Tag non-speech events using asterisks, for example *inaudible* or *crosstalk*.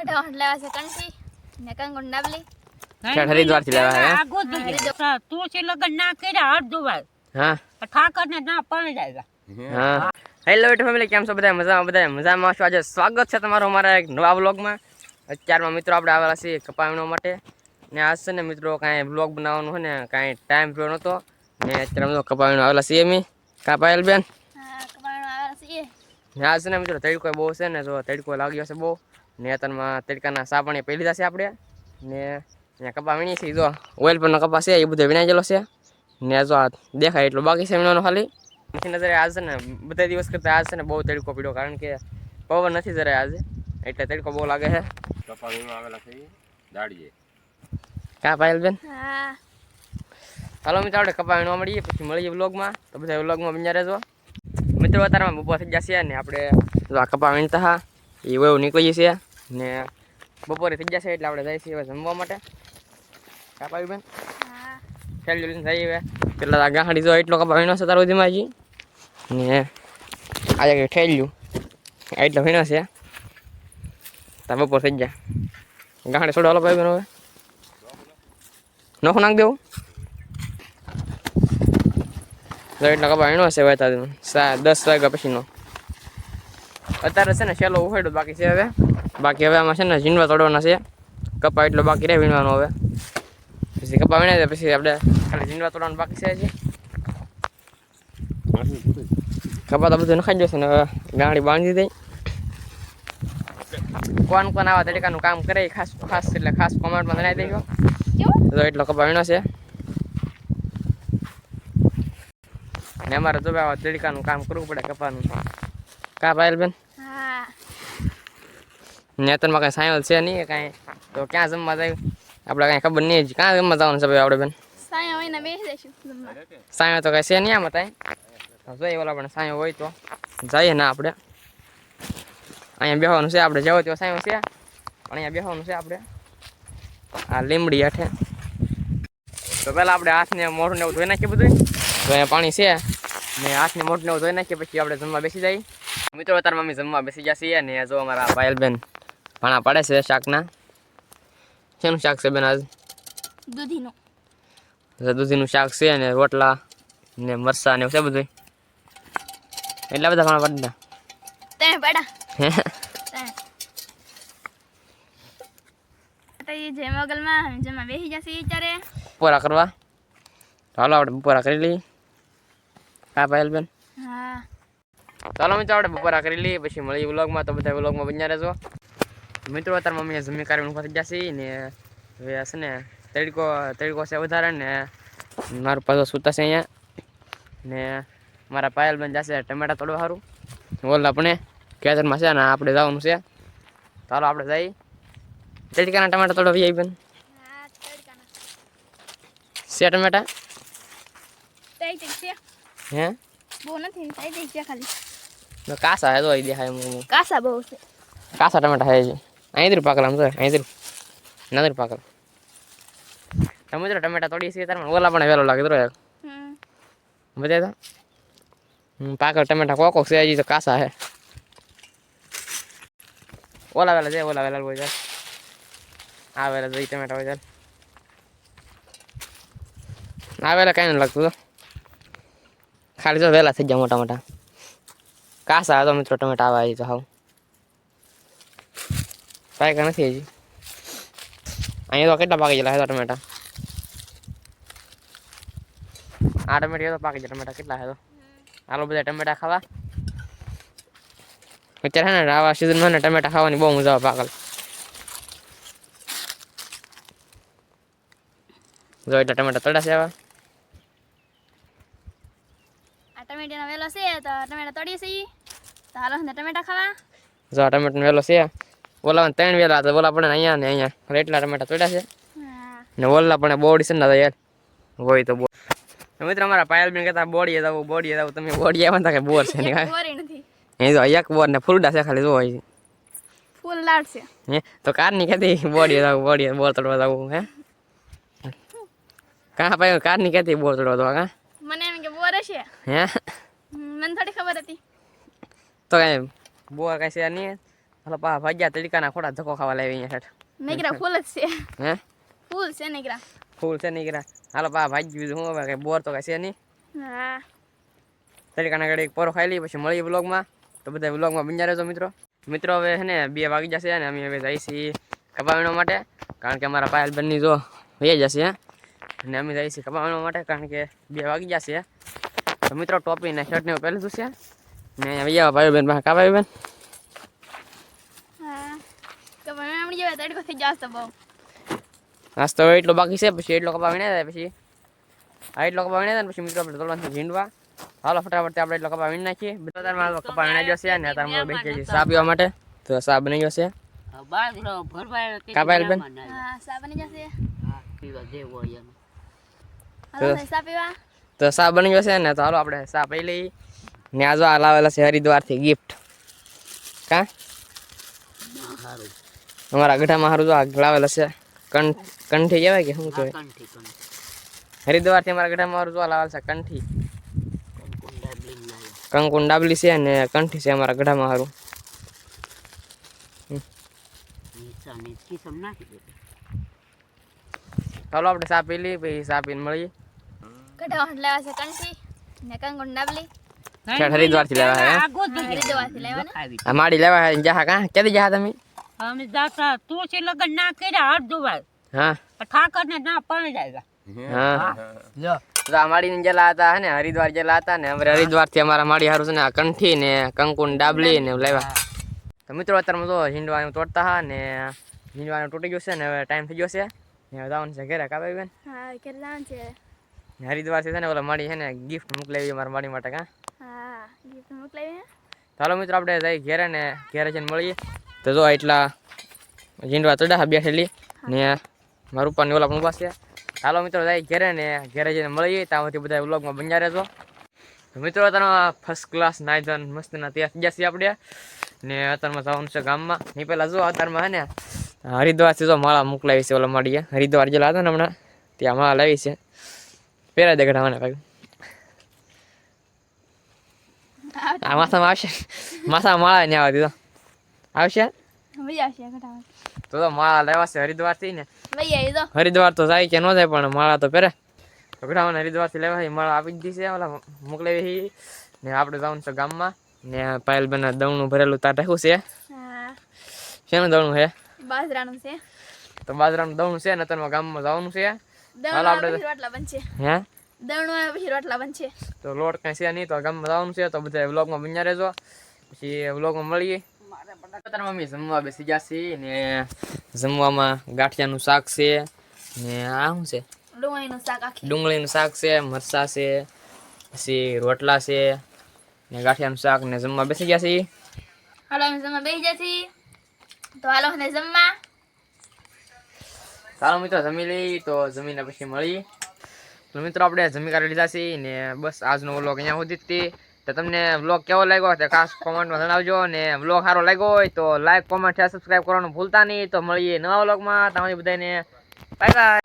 કઢાવટ લેવા છે કંઠી ને કંગુણ ડાબલી ઠેઠ હરિદ્વારથી લેવા હે? આગો જ જોઈએ. તું છે લગન ના કર્યા હાથ ધોવાય હા. ઠાકર ને ના પણ જાય હા. હેલો યુટ્યુબ ફેમિલી કેમ છો? બધા મજામાં બધા મજામાં છો? આજે સ્વાગત છે તમારું અમારા એક નવા વ્લોગમાં અત્યારમાં મિત્રો આપણે આવેલા છીએ કપાવણો માટે. ને આજ છે ને મિત્રો કાંઈ વ્લોગ બનાવવાનું હોય ને કાંઈ ટાઈમ થયો નહોતો. ને અત્યારે અમે કપાવણો આવેલા છીએ અમે. કાપાયેલ બેન? આજ છે ને મિત્રો તડકો બહુ છે ને જો તડકો લાગ્યો છે બહુ. ને અત્યારમાં તડકાના સાપણી પહેલી લીધા છે આપણે ને અહીંયા કપા વીણી છે જો ઓઇલ પરનો કપા છે એ બધો વીણાઈ ગયેલો છે. ને જો આ દેખાય એટલું બાકી છે વીણવાનું ખાલી. પછી નજરે આજ છે ને બધા દિવસ કરતાં આજ છે ને બહુ તડકો પીડ્યો કારણ કે પવન નથી જરાય આજે. એટલે તડકો બહુ લાગે છે. કપા કપાવીમાં આવેલા છે દાડીએ. કા પાયલબેન હા. હાલો મિત્રો આપણે કપા વીણવા મળીએ પછી મળીએ વ્લોગમાં. તો બધા વ્લોગમાં બન્યા રહેજો. મિત્રો અત્યારમાં બપોર થઈ જશે ને આપણે જો આ કપા વીણતા હા એ એવું નીકળીએ છીએ ને બપોરે થઈ જશે એટલે આપણે છીએ હવે જમવા માટે. કા પાયલ બેન? ખેલ જોઈને જઈએ હવે. પેલા આ ગાંઠડી જો એટલો કપા વીણો છે તારો ધીમાજી ને આજે કંઈ ઠેલ્યું. એટલો વીણો છે. તાર બપોર થઈ જાય ગાંઠડી છોડો હાલો ભાઈ બેન હવે. નખો નાખ દેવું. જો એટલો કપા વીણો છે હવે તાર. દસ વાગ્યા પછીનો. અત્યારે છે ને છેલ્લો ઉખેડું બાકી છે હવે. બાકી હવે આમાં છે ને ઝીંડવા તોડવાના છે. કપા એટલો બાકી રહે વીણવાનો હવે. પછી કપા વીણાય પછી આપણે ખાલી ઝીંડવા તોડવાનું બાકી છે હજી. કપા તો બધું નખાઈ જશે ને હવે ગાડી બાંધી દઈ. કોણ કોણ આવા તરીકાનું કામ કરે ખાસ ખાસ એટલે ખાસ કોમેન્ટમાં જણાવી દેજો. તો એટલો કપા વીણો છે. ને અમારે જો આવા તરીકાનું કામ કરવું પડે કપાનું. કા પાયલ બેન નેતરમાં કાંઈ સાયલ છે નહીં કાંઈ. તો ક્યાં જમવા જાય? આપણે કાંઈ ખબર નહીં ક્યાં જમવા જવાનું છે ભાઈ આપણે બેન? સાયા તો કઈ છે નહીં આમાં ત્યાં જોઈએ ઓલા પણ સાયો હોય તો. જઈએ ના આપણે અહીંયા બેહવાનું છે આપણે જવો તેવો સાયો છે. પણ અહીંયા બેહવાનું છે આપણે આ લીમડી હેઠે તો પહેલાં આપણે હાથને મોઢું ને એવું ધોઈ નાખીએ બધું તો અહીંયા પાણી છે. ને હાથને મોઢું ને એવું ધોઈ નાખીએ પછી આપણે જમવા બેસી જઈએ. મિત્રો અત્યારે મમ્મી જમવા બેસી જશે ને? જો અમારા પાયલબેન ભાણા પડે છે શાકના? શેનું શાક છે બેન આજ? દૂધીનું. દૂધીનું શાક છે ને રોટલા ને મરસા ને એવું છે બધું એટલા બધા ભાણા પાડી તમે પડા. દીધા તો એ જે મોગલમાં જમવા બેસી જશે અત્યારે. બપોરા કરવા? ચાલો આપણે બપોરા કરી લઈએ. પાયલ બેન. હા. ચાલો મિત્રો આપણે બપોરા કરી લઈએ પછી મળીએ વ્લોગમાં તો બધા વ્લોગમાં બન્યા રહેજો. મિત્રો અત્યારે મમ્મીએ જમી કાઢીને ઊભા થઈ જશે ને હવે હશે ને તડકો તડકો છે વધારે ને મારું પાછો સૂતા છે અહીંયા. ને મારા પાયલ બન જશે ટમેટા તોડવા સારું ઓલ આપણે ખેતરમાં છે ને આપણે જવાનું છે. ચાલો આપણે જઈએ. તડકાના ટમેટા તોડવા આવી બન. છે ટમેટા? હે? બહુ નથી ખાલી. કાસા હે તો દેખાય કાસા બહુ છે. કાસા ટમેટા હે છે. અહીંથી பார்க்கலாம் આમ என்னது பார்க்கலாம்? પાકલ તમે તો ટમેટા તોડી છીએ તારે ઓલા પણ વહેલો લાગે તો હમ બધા તો હમ, પાકલ ટમેટા કોક કોક છે હજી તો કાસા હે ઓલા વેલા છે ઓલા વેલા હોય ચાલ આ વેલા જઈ ટમેટા હોય ચાલ આ વેલા કાંઈ નથી લાગતું તો ખાલી તો વેલા થઈ જાય મોટા મોટા કાસા તો મિત્રો ટમેટા આવે હજી તો હાવ પાક્યા નથી હજી અહીંયા તો કેટલા પાકી ગયેલા હે ટમેટા આ ટમેટા તો પાકી ગયા ટમેટા કેટલા હે તો હાલો બધા ટમેટા ખાવા અત્યારે હે ને આવા સિઝનમાં ને ટમેટા ખાવાની બહુ મજા આવે પાકલ જો એટલા ટમેટા તળ્યા છે આવા આ ટમેટાનો વેલો છે તો ટમેટા તળીએ છીએ તો હાલો ને ટમેટા ખાવા જો ટમેટાનો વેલો છે ઓલા ત્રણ વેલા હતા ઓલા પણ અહીંયા ને અહીંયા. એટલે ટમેટા તોડ્યા છે. ને ઓલા પણ બોડી છે ને યાર. હોય તો બોર મિત્ર અમારા પાયલ બેન કહેતા બોડી હતા બોડી જવું તમે બોડી આવ્યા હતા કે બોર છે ને એ તો એક બોર ને ફૂલડા છે ખાલી જોવા છે ફૂલ લાડ છે. હે? તો કારની કહેતી બોડી હતા બોડી બોર તોડવા જવું હે? કાં પાય કારની કહેતી બોર તોડવા જવા કા? મને એમ કે બોર છે હે? મને થોડી ખબર હતી. તો કઈ બોર કઈ છે નહીં. હાલો પા ભાગ્યા તડકાના ખોટા ધક્કો ખાવા લાવી અહીંયા હેઠ. નીકળ્યા ફૂલ જ છે. *laughs* હે? ફૂલ છે નીકળ્યા ફૂલ છે નીકળ્યા હાલો પા ભાજી બીજું હું હવે કઈ બોર તો કઈ છે નહીં. હા. તડકાના ઘડી એક પોરો ખાઈ લઈએ પછી મળીએ વ્લોગમાં. તો બધા વ્લોગમાં બન્યા રહેજો મિત્રો. મિત્રો હવે હે ને બે વાગી જશે અને અમે હવે જઈએ છીએ કપા વીણવા માટે. કારણ કે અમારા પાયલ બંને જો વહી જશે હે. અને અમે જઈએ છીએ કપા વીણવા માટે કારણ કે બે વાગી જશે. તો મિત્રો ટોપી ને શર્ટ ને એવું પહેલું છે. ને વૈયા ભાઈ બેન પાસે કાપા બેન હા કે મને હમણાં જેવા તડકો થઈ જશે બહુ. નાસ્તો તો એટલો બાકી છે પછી એટલો કપા જાય પછી. આ એટલો કપા ને પછી મિત્રો આપણે તોલવાનું ઝીંડવા. હાલો ફટાફટ આપણે એટલો કપા વીણી નાખીએ. બધા મારો કપા વીણા જશે ને મારો બેસી જશે સા પીવા માટે. તો ચા બની જશે બાજરો કાપાયેલ બેન? સા બની જશે હા, પીવા જેવું સા પીવા. તો ચા બની જશે ને તો હાલો આપણે ચા પી લઈએ. ને આ જો આ લાવેલા છે હરિદ્વારથી ગિફ્ટ કા. અમારા ગઢામાં સારું તો આ લાવેલા છે કંઠ કંઠી કહેવાય કે શું કહેવાય કંઠી કંઠી. હરિદ્વારથી અમારા ગઢામાં સારું જોવા આ છે કંઠી કંકુ કંકુન ડાબલી છે અને કંઠી છે અમારા ગઢામાં સારું દીધી. ચાલો આપણે ચા પી લઈએ પછી ચા પીને મળીએ કઢાવટ લેવા છે કંઠી ને કંગુન ડાબલી શેઠ હરિદ્વારથી લેવા હે? આ ગોતી લેવા ને? આવી. આ માડી લેવા હે જાહા કા ક્યાંથી જાહા તમે અમે દાતા તું છે લગન ના કર્યા હાથ ધોવાય. હા. ઠાકર ને ના પણ જાય હા. જેલા હતા ને હરિદ્વાર જેલા હતા ને અમારે હરિદ્વારથી અમારા માડી હારું છે ને કંઠી ને કંકુન ડાબલી ને લેવા તો મિત્રો અત્યારે તો હિંડવાનું તોડતા હા ને હિંડવાનું તૂટી ગયું છે ને હવે ટાઈમ થઈ ગયો છે. ને જવાનું છે ઘરે કાપાઈ બેન? હા કેટલા છે. ને હરિદ્વારથી છે ને ઓલા માડી છે ને ગિફ્ટ મોકલાવી મારા માડી માટે કા? હા ગિફ્ટ મોકલાવી ચાલો મિત્રો આપણે જઈ ઘેરે ને ઘેરે જઈને મળીએ. તો જો એટલા ઝીંડવા ચડા બેઠેલી. ને મારું પણ ઓલા પણ છે ચાલો મિત્રો જાય ઘેરે ને ઘેરે જઈને મળીએ. ત્યાંથી બધા વ્લોગમાં બન્યા રહેજો. મિત્રો અત્યારમાં ફર્સ્ટ ક્લાસ નાયધન મસ્તના ત્યાં ગયા છીએ આપણે. ને અત્યારમાં જવાનું છે ગામમાં. નહીં પહેલાં જો અત્યારમાં હે ને હરિદ્વારથી જો માળા મોકલાવી છે ઓલા માડીએ હરિદ્વાર જેલા હતા ને હમણાં ત્યાં માળા લાવી છે. પહેરા દે મને ભાઈ. આ માથામાં આવશે. માથા માળા ને આવવા દીધો. આવશે? તો તો માળા લેવા છે હરિદ્વારથી ને. ભાઈ આવી તો. હરિદ્વાર તો જાય કે ન જાય પણ માળા તો પહેરે. તો હરિદ્વારથી લેવા માળા આપી દીધી છે ઓલા મોકલાવી ને આપણે જવાનું છે ગામમાં. ને પાયલ બેન દવણું ભરેલું તાર રાખ્યું છે. શેનું દવણું છે? બાજરાનું છે. તો બાજરાનું દવણું છે ને ગામ ગામમાં જવાનું છે. હાલ આપણે- રોટલા બનશે. હે? દવણું પછી રોટલા બનશે. તો લોટ કઈ છે નહીં તો ગામમાં જવાનું છે તો બધા વ્લોગમાં બન્યા રહેજો. પછી વ્લોગમાં મળીએ. તારા મમ્મી જમવા બેસી જશે ને જમવામાં ગાંઠિયાનું શાક છે ને આ શું છે? ડુંગળીનું શાક આખી. ડુંગળીનું શાક છે મરચા છે પછી રોટલા છે ને ગાંઠિયાનું શાક ને જમવા બેસી ગયા છે હાલો અમે જમવા બેસી જશે. તો હાલો ને જમવા. ચાલો મિત્રો જમી લઈ તો જમીને પછી મળી. તો મિત્રો આપણે જમી કાઢી લીધા છે ને બસ આજનો વ્લોગ અહીંયા સુધી જ તે. તો તમને વ્લોગ કેવો લાગ્યો તે ખાસ કોમેન્ટમાં જણાવજો અને વ્લોગ સારો લાગ્યો હોય તો લાઈક કોમેન્ટ શેર સબસ્ક્રાઈબ કરવાનું ભૂલતા નહીં. તો મળીએ નવા વ્લોગમાં તમારી બધાને બાય બાય